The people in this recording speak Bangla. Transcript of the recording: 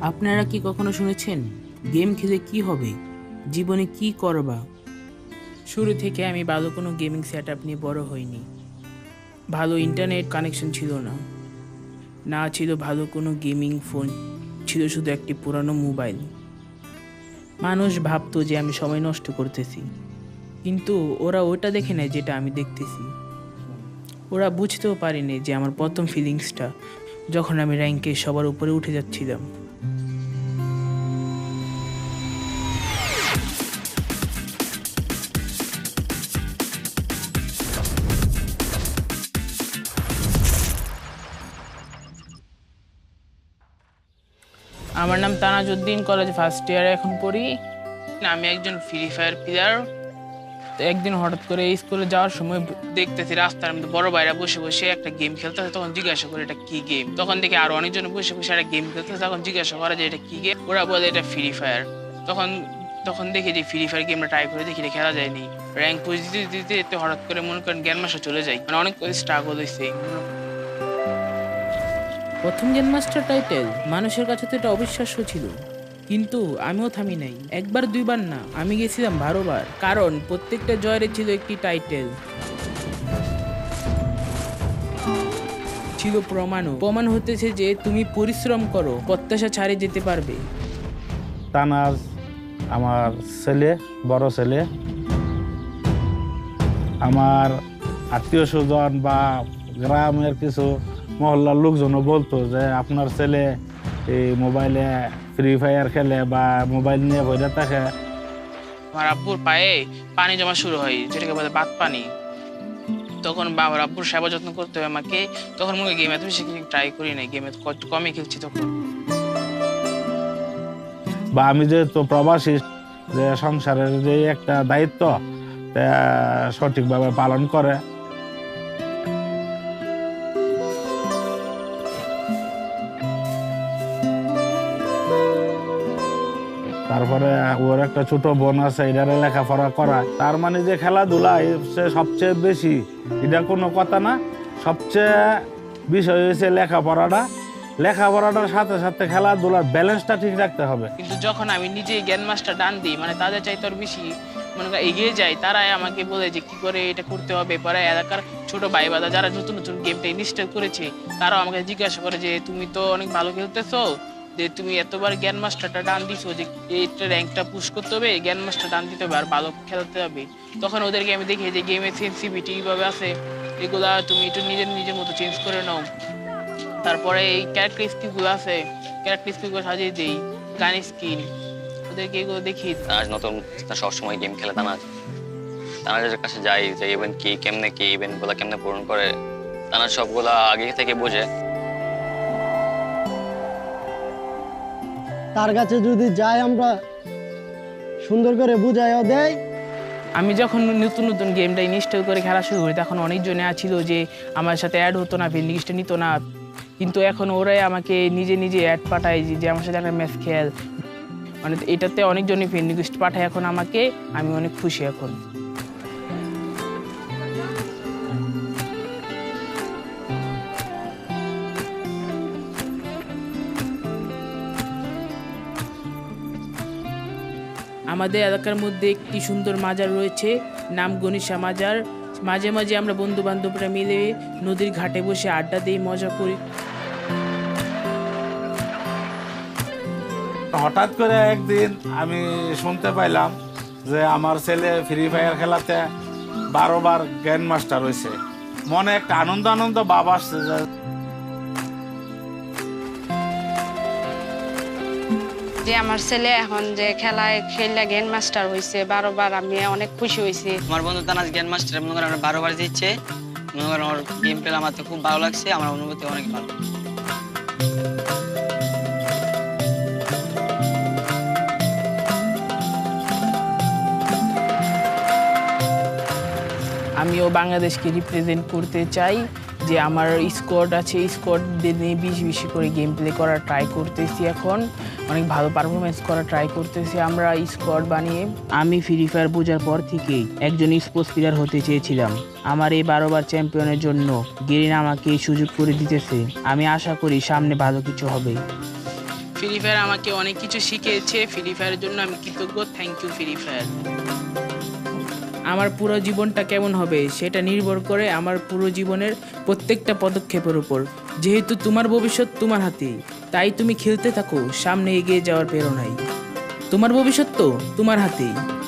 আপনারা কি কখনো শুনেছেন, গেম খেলে কি হবে, জীবনে কি করবা? শুরু থেকে আমি ভালো কোনো গেমিং সেট আপ নিয়ে বড় হইনি। ভালো ইন্টারনেট কানেকশন ছিল না। না ছিল ভালো কোনো গেমিং ফোন, ছিল শুধু একটি পুরানো মোবাইল। মানুষ ভাবতো যে আমি সময় নষ্ট করতেছি। কিন্তু ওরা ওটা দেখে নেয় যেটা আমি দেখতেছি। ওরা বুঝতেও পারেনি যে আমার প্রথম ফিলিংসটা যখন আমি র্যাঙ্কে সবার উপরে উঠে যাচ্ছিলাম। আমার নাম তানাজউদ্দিন কলেজ ফার্স্ট ইয়ারে এখন পড়ি। আমি একজন ফ্রি ফায়ার প্লেয়ার তো একদিন হঠাৎ করে স্কুলে যাওয়ার সময় দেখতেছি রাস্তার মধ্যে বড় ভাইরা বসে বসে একটা গেম খেলতেছে, তখন জিজ্ঞাসা করে এটা কি গেম তখন দেখি আরও অনেকজন বসে বসে একটা গেম খেলতেছে, তখন জিজ্ঞাসা করা যে এটা কি গেম ওরা বলে এটা ফ্রি ফায়ার তখন তখন দেখি যে ফ্রি ফায়ার গেমটা ট্রাই করে দেখি খেলা যায়নি। র্যাঙ্ক দিতে দিতে দিতে হঠাৎ করে মনে করেন জ্ঞান মাসে চলে যায়। মানে অনেক স্ট্রাগল হয়েছে প্রথম গেম মাস্টার টাইটেল, মানুষের কাছে তো এটা অবিশ্বাস্য ছিল। কিন্তু আমিও থামি নাই। একবার দুইবার না, আমি গেছিলাম বারোবার। কারণ, প্রত্যেকটা জয়ের ছিল একটি টাইটেল। ছিল প্রমাণও। প্রমাণ হতেছে যে তুমি পরিশ্রম করো, প্রত্যাশা ছাড়ে যেতে পারবে। তানাজ, আমার ছেলে, বড় ছেলে। আমার আত্মীয় স্বজন বা গ্রামের কিছু মহল্লার লোকজনও বলতো যে আপনার ছেলে এই মোবাইলে ফ্রি ফায়ার খেলে বা মোবাইল নিয়ে বইরে থাকে আমার আব্বুর পায়ে পানি জমা শুরু হয় যেটাকে বলে বাত পানি। তখন বাবার আব্বুর সেবা যত্ন করতে হয় আমাকে। তখন মনে গেম এত বেশি ট্রাই করি নাই গেমে কমই খেলছি তখন। বা আমি যেহেতু প্রবাসী যে সংসারের যে একটা দায়িত্ব তা সঠিকভাবে পালন করে। তারপরে ওর একটা ছোট বোন আছে, এটারে লেখাপড়া করা তার মানে যে খেলাধুলা সে সবচেয়ে বেশি, এটা কোনো কথা না, সবচেয়ে বিষয় হয়েছে লেখাপড়াটা। লেখাপড়াটার সাথে সাথে খেলাধুলার ব্যালেন্সটা ঠিক রাখতে হবে। কিন্তু যখন আমি নিজে জ্ঞান মাস্টার ডান দিই মানে তাদের চাইতে আর বেশি, মনে করেন এগিয়ে যাই, তারাই আমাকে বলে যে কি করে এটা করতে হবে। পরে এলাকার ছোট ভাই বাদা যারা নতুন নতুন গেমটা ইনস্টল করেছে, তারাও আমাকে জিজ্ঞাসা করে যে, তুমি তো অনেক ভালো খেলতেছো যে তুমি এতবার জ্ঞান মাস্টারটা ডান দিছো যে এইটা র্যাঙ্কটা পুশ করতে হবে, জ্ঞান মাস্টার ডান দিতে হবে আর ভালো খেলতে হবে। তখন ওদেরকে আমি দেখি যে গেমের সেন্সিভিটি কীভাবে আছে, এগুলা তুমি একটু নিজের নিজের মতো চেঞ্জ করে নাও। তারপরে এই ক্যারেক্টার স্কিলগুলো আছে ক্যারেক্টার স্কিলগুলো সাজিয়ে দিই, গান স্কিল ওদেরকে এগুলো দেখি। তানাজ নতুন তা সবসময় গেম খেলে তানাজ তানাজের কাছে যাই যে ইভেন্ট কি, কেমনে কি ইভেন্টগুলা কেমনে পূরণ করে তানাজ সবগুলা আগে থেকে বোঝে। তার কাছে যদি যাই আমরা, সুন্দর করে বুঝাইও দেয় আমি যখন নতুন নতুন গেমটা ইনস্টল করে খেলা শুরু করি, তখন অনেকজনে ছিল যে আমার সাথে অ্যাড হতো না লিস্টে নিত না। কিন্তু এখন ওরাই আমাকে নিজে নিজে অ্যাড পাঠায় যে- আমার সাথে একটা ম্যাচ খেল। মানে এটাতে অনেকজনই ফ্রেন্ড পাঠায় এখন আমাকে, আমি অনেক খুশি এখন। আমাদের এলাকার মধ্যে একটি সুন্দর মাজার রয়েছে, নাম গণিসা মাজার। মাঝে মাঝে আমরা বন্ধু বান্ধবরা মিলে নদীর ঘাটে বসে আড্ডা দিই, মজা করি। হঠাৎ করে একদিন আমি শুনতে পাইলাম যে আমার ছেলে ফ্রি ফায়ার খেলাতে বারো বার গ্র্যান্ড মাস্টার হয়েছে মনে একটা আনন্দ আনন্দ বাবা আসছে যে আমার ছেলে এখন যে খেলায় খেললে গেম মাস্টার হয়েছে বারোবার আমি অনেক খুশি হয়েছি আমার বন্ধু তানাজ জ্ঞান মাস্টার মনে করেন আমরা বারোবার দিচ্ছে মনে করেন আমার গেম প্লে আমার তো খুব ভালো লাগছে আমার অনুভূতি অনেক ভালো। আমিও বাংলাদেশকে রিপ্রেজেন্ট করতে চাই। যে আমার স্কোয়াড আছে স্কোয়াডদের নিয়ে বেশি বেশি করে গেম প্লে করার ট্রাই করতেছি এখন। অনেক ভালো পারফরমেন্স করার ট্রাই করতেছি আমরা স্কোয়াড বানিয়ে। আমি ফ্রি ফায়ার বোঝার পর থেকেই একজন স্পোর্টস প্লেয়ার হতে চেয়েছিলাম। আমার এই বারোবার চ্যাম্পিয়নের জন্য গেরিনা আমাকে এই সুযোগ করে দিতেছে। আমি আশা করি সামনে ভালো কিছু হবে। ফ্রি ফায়ার আমাকে অনেক কিছু শিখিয়েছে। ফ্রি ফায়ারের জন্য আমি কৃতজ্ঞ। থ্যাংক ইউ ফ্রি ফায়ার আমার পুরো জীবনটা কেমন হবে সেটা নির্ভর করে আমার পুরো জীবনের প্রত্যেকটা পদক্ষেপের উপর। যেহেতু তোমার ভবিষ্যৎ তোমার হাতে, তাই তুমি খেলতে থাকো, সামনে এগিয়ে যাওয়ার প্রেরণায়। তোমার ভবিষ্যৎ তো তোমার হাতেই।